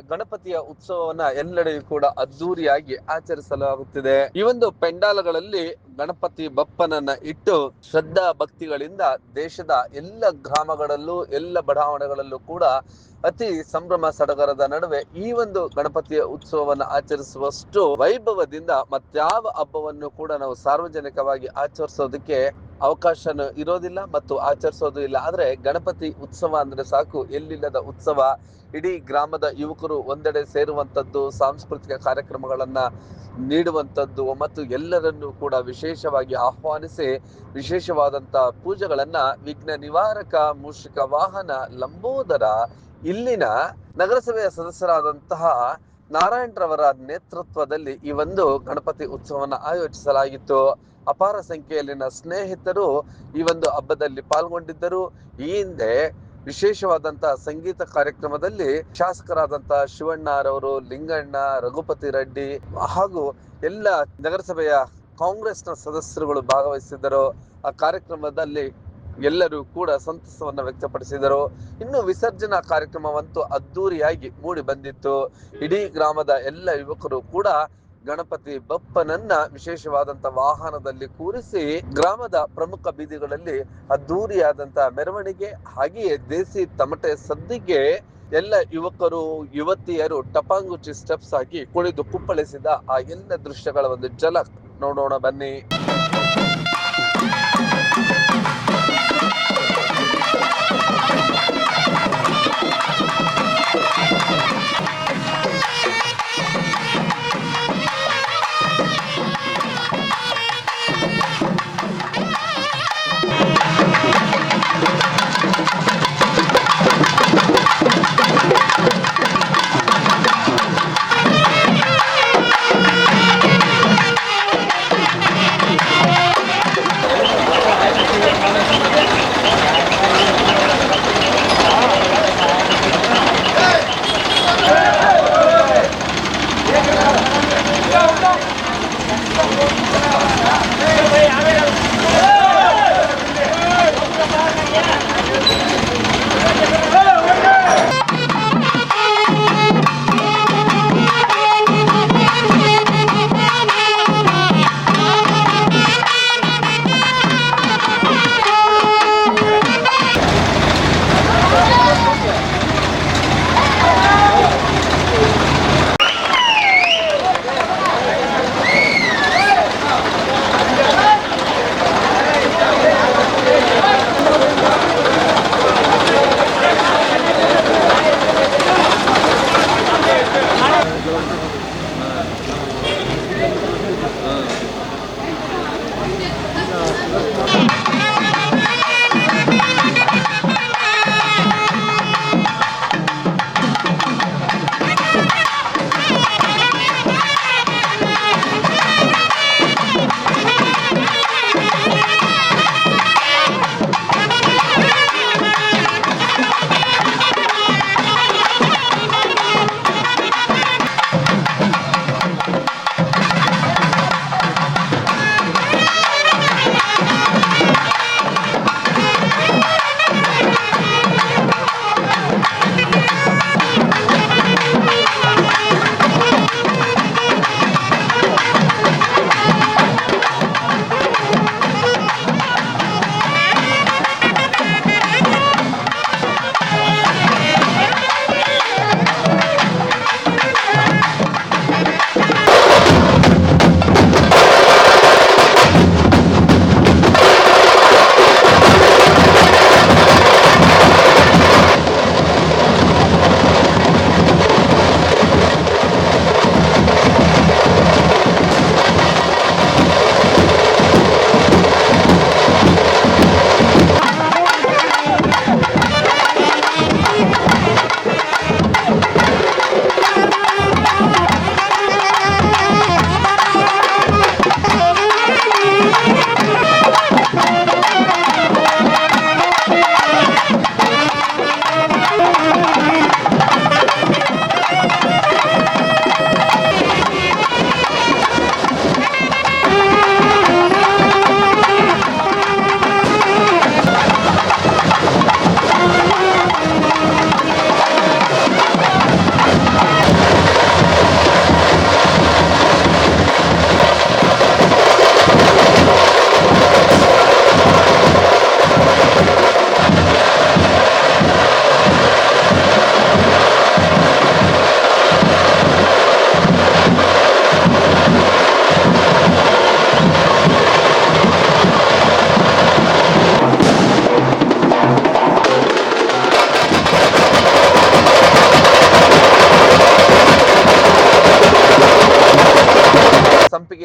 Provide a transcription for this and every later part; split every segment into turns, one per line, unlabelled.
ಗಣಪತಿಯ ಉತ್ಸವವನ್ನ ಎಲ್ಲೆಡೆಯೂ ಕೂಡ ಅದ್ದೂರಿಯಾಗಿ ಆಚರಿಸಲಾಗುತ್ತಿದೆ. ಈ ಒಂದು ಪೆಂಡಾಲಗಳಲ್ಲಿ ಗಣಪತಿ ಬಪ್ಪನನ್ನ ಇಟ್ಟು ಶ್ರದ್ಧಾ ಭಕ್ತಿಗಳಿಂದ ದೇಶದ ಎಲ್ಲ ಗ್ರಾಮಗಳಲ್ಲೂ, ಎಲ್ಲ ಬಡಾವಣೆಗಳಲ್ಲೂ ಕೂಡ ಅತಿ ಸಂಭ್ರಮ ಸಡಗರದ ನಡುವೆ ಈ ಒಂದು ಗಣಪತಿಯ ಉತ್ಸವವನ್ನು ಆಚರಿಸುವಷ್ಟು ವೈಭವದಿಂದ ಮತ್ಯಾವ ಹಬ್ಬವನ್ನು ಕೂಡ ನಾವು ಸಾರ್ವಜನಿಕವಾಗಿ ಆಚರಿಸೋದಕ್ಕೆ ಅವಕಾಶ ಇರೋದಿಲ್ಲ ಮತ್ತು ಆಚರಿಸೋದು ಇಲ್ಲ. ಆದ್ರೆ ಗಣಪತಿ ಉತ್ಸವ ಅಂದ್ರೆ ಸಾಕು. ಎಲ್ಲಿಲ್ಲದ ಉತ್ಸವ. ಇಡೀ ಗ್ರಾಮದ ಯುವಕರು ಒಂದೆಡೆ ಸೇರುವಂತದ್ದು ಸಾಂಸ್ಕೃತಿಕ ಕಾರ್ಯಕ್ರಮಗಳನ್ನ ನೀಡುವಂತದ್ದು ಮತ್ತು ಎಲ್ಲರನ್ನೂ ಕೂಡ ವಿಶೇಷವಾಗಿ ಆಹ್ವಾನಿಸಿ ವಿಶೇಷವಾದಂತ ಪೂಜೆಗಳನ್ನ ವಿಘ್ನ ನಿವಾರಕ ಮೂಷಿಕ ವಾಹನ ಲಂಬೋದರ ಇಲ್ಲಿನ ನಗರಸಭೆಯ ಸದಸ್ಯರಾದಂತಹ ನಾರಾಯಣರವರ ನೇತೃತ್ವದಲ್ಲಿ ಈ ಒಂದು ಗಣಪತಿ ಉತ್ಸವವನ್ನು ಆಯೋಜಿಸಲಾಗಿತ್ತು. ಅಪಾರ ಸಂಖ್ಯೆಯಲ್ಲಿನ ಸ್ನೇಹಿತರು ಈ ಒಂದು ಹಬ್ಬದಲ್ಲಿ ಪಾಲ್ಗೊಂಡಿದ್ದರು. ಈ ಹಿಂದೆ ವಿಶೇಷವಾದಂತಹ ಸಂಗೀತ ಕಾರ್ಯಕ್ರಮದಲ್ಲಿ ಶಾಸಕರಾದಂತಹ ಶಿವಣ್ಣರವರು, ಲಿಂಗಣ್ಣ, ರಘುಪತಿ ರೆಡ್ಡಿ ಹಾಗೂ ಎಲ್ಲ ನಗರಸಭೆಯ ಕಾಂಗ್ರೆಸ್ನ ಸದಸ್ಯರುಗಳು ಭಾಗವಹಿಸಿದ್ದರು. ಆ ಕಾರ್ಯಕ್ರಮದಲ್ಲಿ ಎಲ್ಲರೂ ಕೂಡ ಸಂತಸವನ್ನ ವ್ಯಕ್ತಪಡಿಸಿದರು ಇನ್ನು ವಿಸರ್ಜನಾ ಕಾರ್ಯಕ್ರಮವಂತೂ ಅದ್ದೂರಿಯಾಗಿ ಮೂಡಿ ಬಂದಿತ್ತು. ಇಡೀ ಗ್ರಾಮದ ಎಲ್ಲ ಯುವಕರು ಕೂಡ ಗಣಪತಿ ಬಪ್ಪನನ್ನ ವಿಶೇಷವಾದಂತ ವಾಹನದಲ್ಲಿ ಕೂರಿಸಿ ಗ್ರಾಮದ ಪ್ರಮುಖ ಬೀದಿಗಳಲ್ಲಿ ಅದ್ದೂರಿಯಾದಂತ ಮೆರವಣಿಗೆ, ಹಾಗೆಯೇ ದೇಸಿ ತಮಟೆ ಸದ್ದಿಗೆ ಎಲ್ಲ ಯುವಕರು, ಯುವತಿಯರು ಟಪಾಂಗುಚಿ ಸ್ಟೆಪ್ಸ್ ಆಗಿ ಕುಳಿದು ಕುಪ್ಪಳಿಸಿದ ಆ ಎಲ್ಲ ದೃಶ್ಯಗಳ ಒಂದು ಜಲಕ್ ನೋಡೋಣ ಬನ್ನಿ.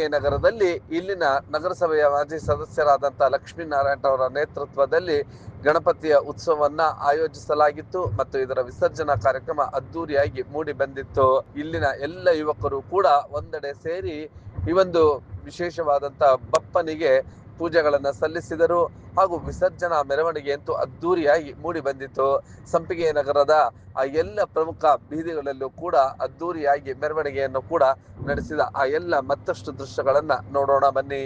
ನಗರದಲ್ಲಿ ಇಲ್ಲಿನ ನಗರಸಭೆಯ ಮಾಜಿ ಸದಸ್ಯರಾದಂತಹ ಲಕ್ಷ್ಮೀನಾರಾಯಣ ಅವರ ನೇತೃತ್ವದಲ್ಲಿ ಗಣಪತಿಯ ಉತ್ಸವವನ್ನ ಆಯೋಜಿಸಲಾಗಿತ್ತು ಮತ್ತು ಇದರ ವಿಸರ್ಜನಾ ಕಾರ್ಯಕ್ರಮ ಅದ್ದೂರಿಯಾಗಿ ಮೂಡಿ ಬಂದಿತ್ತು. ಇಲ್ಲಿನ ಎಲ್ಲ ಯುವಕರು ಕೂಡ ಒಂದೆಡೆ ಸೇರಿ ಈ ಒಂದು ವಿಶೇಷವಾದಂತಹ ಬಪ್ಪನಿಗೆ ಪೂಜೆಗಳನ್ನ ಸಲ್ಲಿಸಿದರು ಹಾಗೂ ವಿಸರ್ಜನಾ ಮೆರವಣಿಗೆ ಅಂತೂ ಅದ್ದೂರಿಯಾಗಿ ಮೂಡಿ ಬಂದಿತ್ತು. ಸಂಪಿಗೆ ನಗರದ ಆ ಎಲ್ಲ ಪ್ರಮುಖ ಬೀದಿಗಳಲ್ಲೂ ಕೂಡ ಅದ್ದೂರಿಯಾಗಿ ಮೆರವಣಿಗೆಯನ್ನು ಕೂಡ ನಡೆಸಿದ ಆ ಎಲ್ಲ ಮತ್ತಷ್ಟು ದೃಶ್ಯಗಳನ್ನ ನೋಡೋಣ ಬನ್ನಿ.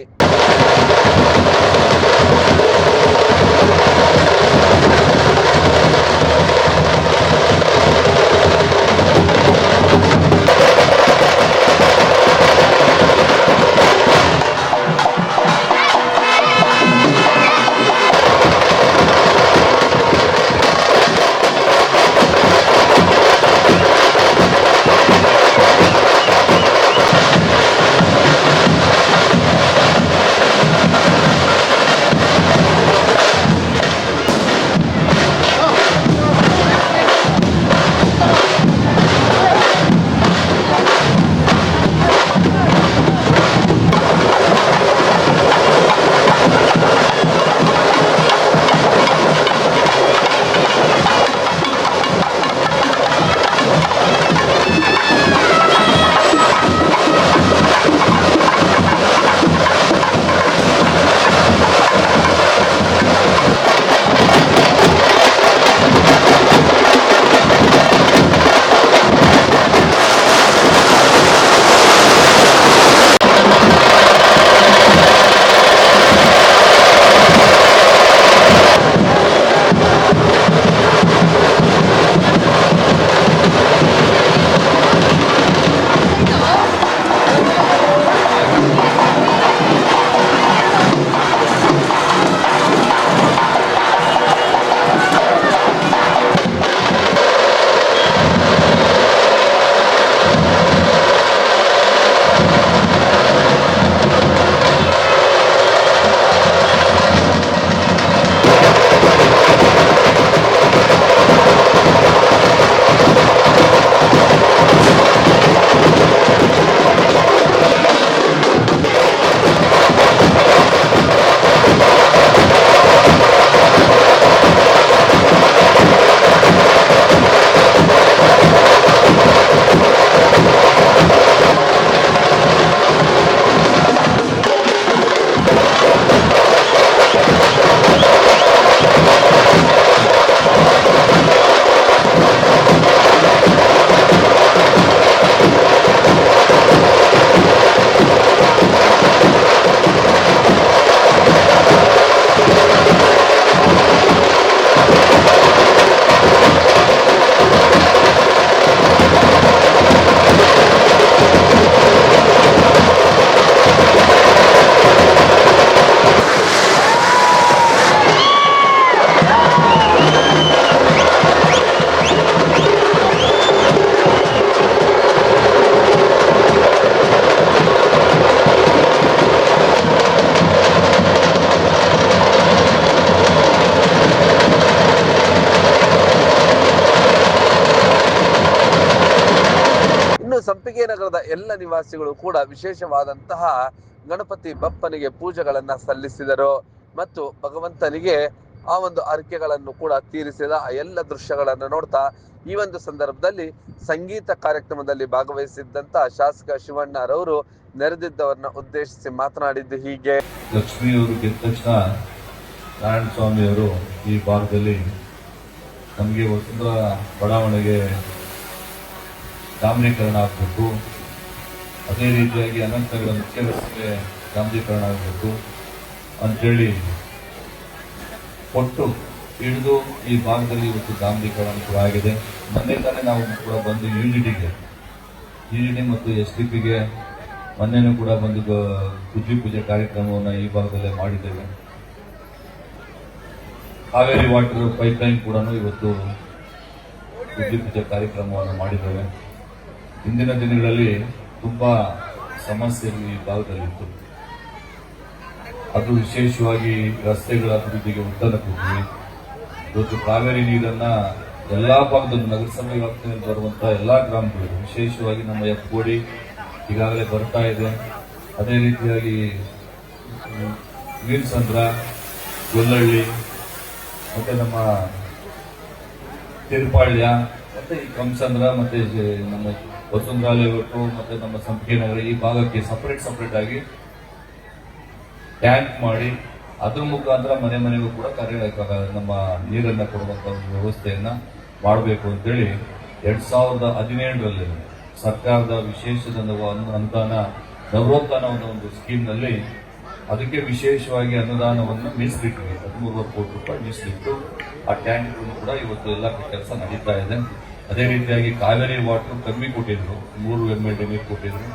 ನಗರದ ಎಲ್ಲ ನಿವಾಸಿಗಳು ಕೂಡ ವಿಶೇಷವಾದಂತಹ ಗಣಪತಿ ಬಪ್ಪನಿಗೆ ಪೂಜೆಗಳನ್ನ ಸಲ್ಲಿಸಿದರು. ಮತ್ತು ಭಗವಂತನಿಗೆ ಆ ಒಂದು ಅರಿಕೆಗಳನ್ನು ಕೂಡ ತೀರಿಸಿದ ಆ ಎಲ್ಲ ದೃಶ್ಯಗಳನ್ನು ನೋಡ್ತಾ ಈ ಒಂದು ಸಂದರ್ಭದಲ್ಲಿ ಸಂಗೀತ ಕಾರ್ಯಕ್ರಮದಲ್ಲಿ ಭಾಗವಹಿಸಿದ್ದಂತ ಶಾಸಕ ಶಿವಣ್ಣರವರು ನೆರೆದಿದ್ದವರನ್ನ ಉದ್ದೇಶಿಸಿ ಮಾತನಾಡಿದ್ದು ಹೀಗೆ.
ಲಕ್ಷ್ಮಿಯವರು ಗೆದ್ದ ತಕ್ಷಣ ನಾರಾಯಣ ಸ್ವಾಮಿಯವರು ಈ ಭಾಗದಲ್ಲಿ ನಮಗೆ ವಸುಂಧರ ಬಡಾವಣೆಗೆ ಡಾಂಬರೀಕರಣ ಆಗಬೇಕು ಅದೇ ರೀತಿಯಾಗಿ ಅನಂತನಗರ ಮುಖ್ಯ ರಸ್ತೆ ಡಾಂಬರೀಕರಣ ಆಗಬೇಕು ಅಂಥೇಳಿ ಒಟ್ಟು ಹಿಡಿದು ಈ ಭಾಗದಲ್ಲಿ ಇವತ್ತು ಡಾಂಬರೀಕರಣ ಕೂಡ ಆಗಿದೆ. ಮೊನ್ನೆ ತಾನೇ ನಾವು ಕೂಡ ಬಂದು ಯು ಜಿ ಡಿಗೆ ಯು ಡಿ ಮತ್ತು ಎಸ್ ಡಿ ಪಿಗೆ ಮೊನ್ನೆನೂ ಕೂಡ ಬಂದು ಗುಜ್ಜಿ ಪೂಜೆ ಕಾರ್ಯಕ್ರಮವನ್ನು ಈ ಭಾಗದಲ್ಲೇ ಮಾಡಿದ್ದೇವೆ. ಕಾವೇರಿ ವಾಟರ್ ಪೈಪ್ಲೈನ್ ಕೂಡ ಇವತ್ತು ಗುಜ್ಜಿ ಪೂಜೆ ಕಾರ್ಯಕ್ರಮವನ್ನು ಮಾಡಿದ್ದೇವೆ. ಇಂದಿನ ದಿನಗಳಲ್ಲಿ ತುಂಬಾ ಸಮಸ್ಯೆಗಳು ಈ ಭಾಗದಲ್ಲಿತ್ತು. ಅದು ವಿಶೇಷವಾಗಿ ರಸ್ತೆಗಳ ಅಭಿವೃದ್ಧಿಗೆ ಉತ್ತರ ಕೊಟ್ಟಿವೆ ಇವತ್ತು ಕಾವೇರಿ ನೀರನ್ನ ಎಲ್ಲಾ ಭಾಗದಲ್ಲೂ ನಗರಸಭೆ ವ್ಯಾಪ್ತಿಯಲ್ಲಿ ಬರುವಂತಹ ಎಲ್ಲಾ ಗ್ರಾಮಗಳು ವಿಶೇಷವಾಗಿ ನಮ್ಮ ಎಫ್ಗೋಡಿ ಈಗಾಗಲೇ ಬರ್ತಾ ಇದೆ. ಅದೇ ರೀತಿಯಾಗಿ ನೀರ್ಸಂದ್ರ ಗೊಲ್ಲಹಳ್ಳಿ ಮತ್ತೆ ನಮ್ಮ ತಿರುಪಾಳ್ಯ, ಮತ್ತೆ ಈ ಕಂಸಂದ್ರ ಮತ್ತೆ ನಮ್ಮ ಒಟ್ಟು ಮತ್ತೆ ನಮ್ಮ ಸಂಪಿಗೆ ನಗರ ಈ ಭಾಗಕ್ಕೆ ಸಪರೇಟ್ ಸಪರೇಟ್ ಆಗಿ ಟ್ಯಾಂಕ್ ಮಾಡಿ ಅದ್ರ ಮುಖಾಂತರ ಮನೆ ಮನೆಗೂ ಕೂಡ ಕಾರ್ಯ ನಮ್ಮ ನೀರನ್ನ ಕೊಡುವಂತ ಒಂದು ವ್ಯವಸ್ಥೆಯನ್ನ ಮಾಡಬೇಕು ಅಂತೇಳಿ ಎರಡ್ ಸಾವಿರದ ಹದಿನೇಳರಲ್ಲಿ ಸರ್ಕಾರದ ವಿಶೇಷ ಅನುದಾನ, ನವರೋತ್ಥಾನ ಅನ್ನೋ ಒಂದು ಸ್ಕೀಮ್ನಲ್ಲಿ ಅದಕ್ಕೆ ವಿಶೇಷವಾಗಿ ಅನುದಾನವನ್ನು ಮೀಸಲಿಟ್ಟಿವೆ ಹದಿಮೂರು ಕೋಟಿ ರೂಪಾಯಿ ಮೀಸಲಿಟ್ಟು ಆ ಟ್ಯಾಂಕ್ ಕೂಡ ಇವತ್ತು ಎಲ್ಲ ಕೆಲಸ ನಡೀತಾ ಇದೆ. ಅದೇ ರೀತಿಯಾಗಿ ಕಾವೇರಿ ವಾಟರ್ ಕಮ್ಮಿ ಕೊಟ್ಟಿದ್ರು, ಮೂರು ಎಂ ಎಲ್ ನೀರು ಕೊಟ್ಟಿದ್ರು.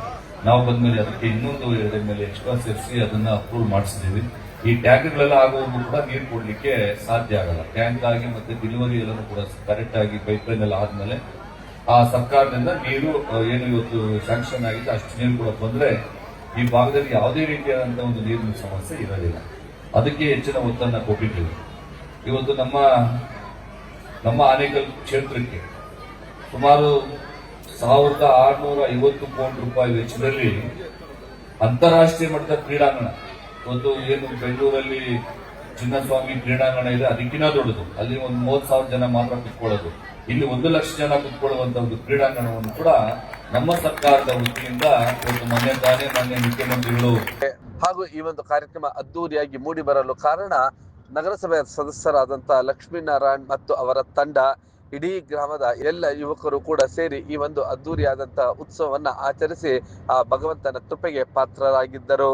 ನಾವು ಬಂದ್ಮೇಲೆ ಅದಕ್ಕೆ ಇನ್ನೊಂದು ಎಂ ಎಲ್ ಎಕ್ಸ್ಟ್ರಾ ಸೇರಿಸಿ ಅದನ್ನ ಅಪ್ರೂವ್ ಮಾಡಿಸಿದೀವಿ. ಈ ಟ್ಯಾಂಕ್ಗಳೆಲ್ಲ ಆಗುವುದು ಕೂಡ ನೀರು ಕೊಡ್ಲಿಕ್ಕೆ ಸಾಧ್ಯ ಆಗಲ್ಲ. ಟ್ಯಾಂಕ್ ಆಗಿ ಮತ್ತೆ ಡೆಲಿವರಿ ಎಲ್ಲನೂ ಕೂಡ ಕರೆಕ್ಟ್ ಆಗಿ ಪೈಪ್ ಲೈನ್ ಎಲ್ಲ ಆದ್ಮೇಲೆ ಆ ಸರ್ಕಾರದಿಂದ ನೀರು ಏನು ಇವತ್ತು ಸ್ಯಾಂಕ್ಷನ್ ಆಗಿದೆ ಅಷ್ಟು ನೀರು ಕೂಡ ಬಂದ್ರೆ ಈ ಭಾಗದಲ್ಲಿ ಯಾವುದೇ ರೀತಿಯಾದಂತಹ ಒಂದು ನೀರಿನ ಸಮಸ್ಯೆ ಇರೋದಿಲ್ಲ. ಅದಕ್ಕೆ ಹೆಚ್ಚಿನ ಒತ್ತನ್ನ ಕೊಟ್ಟಿದ್ದೀವಿ. ಇವತ್ತು ನಮ್ಮ ನಮ್ಮ ಆನೇಕಲ್ ಕ್ಷೇತ್ರಕ್ಕೆ ಸುಮಾರು ಸಾವಿರದ ಆರುನೂರ ಐವತ್ತು ಕೋಟಿ ರೂಪಾಯಿ ವೆಚ್ಚದಲ್ಲಿ ಅಂತಾರಾಷ್ಟ್ರೀಯ ಮಟ್ಟದ ಕ್ರೀಡಾಂಗಣ. ಒಂದು ಏನು ಬೆಂಗಳೂರಲ್ಲಿ ಚಿನ್ನಸ್ವಾಮಿ ಕ್ರೀಡಾಂಗಣ ಇದೆ ಅದಕ್ಕಿಂತ ದೊಡ್ಡದು. ಅಲ್ಲಿ ಒಂದು ಮೂವತ್ತು ಸಾವಿರ ಜನ ಮಾತ್ರ ಕುತ್ಕೊಳ್ಳೋದು. ಇಲ್ಲಿ ಒಂದು ಲಕ್ಷ ಜನ ಕುತ್ಕೊಳ್ಳುವಂತ ಒಂದು ಕ್ರೀಡಾಂಗಣವನ್ನು ಕೂಡ ನಮ್ಮ ಸರ್ಕಾರದ ವೃತ್ತಿಯಿಂದ ಒಂದು ಮನೆ ತಾನೇ ಮಾನ್ಯ ಮುಖ್ಯಮಂತ್ರಿಗಳು
ಹಾಗೂ ಈ ಒಂದು ಕಾರ್ಯಕ್ರಮ ಅದ್ದೂರಿಯಾಗಿ ಮೂಡಿ ಬರಲು ಕಾರಣ ನಗರಸಭೆಯ ಸದಸ್ಯರಾದಂತಹ ಲಕ್ಷ್ಮೀನಾರಾಯಣ್ ಮತ್ತು ಅವರ ತಂಡ ಇಡೀ ಗ್ರಾಮದ ಎಲ್ಲ ಯುವಕರು ಕೂಡ ಸೇರಿ ಈ ಒಂದು ಅದ್ದೂರಿಯಾದಂತಹ ಉತ್ಸವವನ್ನ ಆಚರಿಸಿ ಆ ಭಗವಂತನ ಕೃಪೆಗೆ ಪಾತ್ರರಾಗಿದ್ದರು.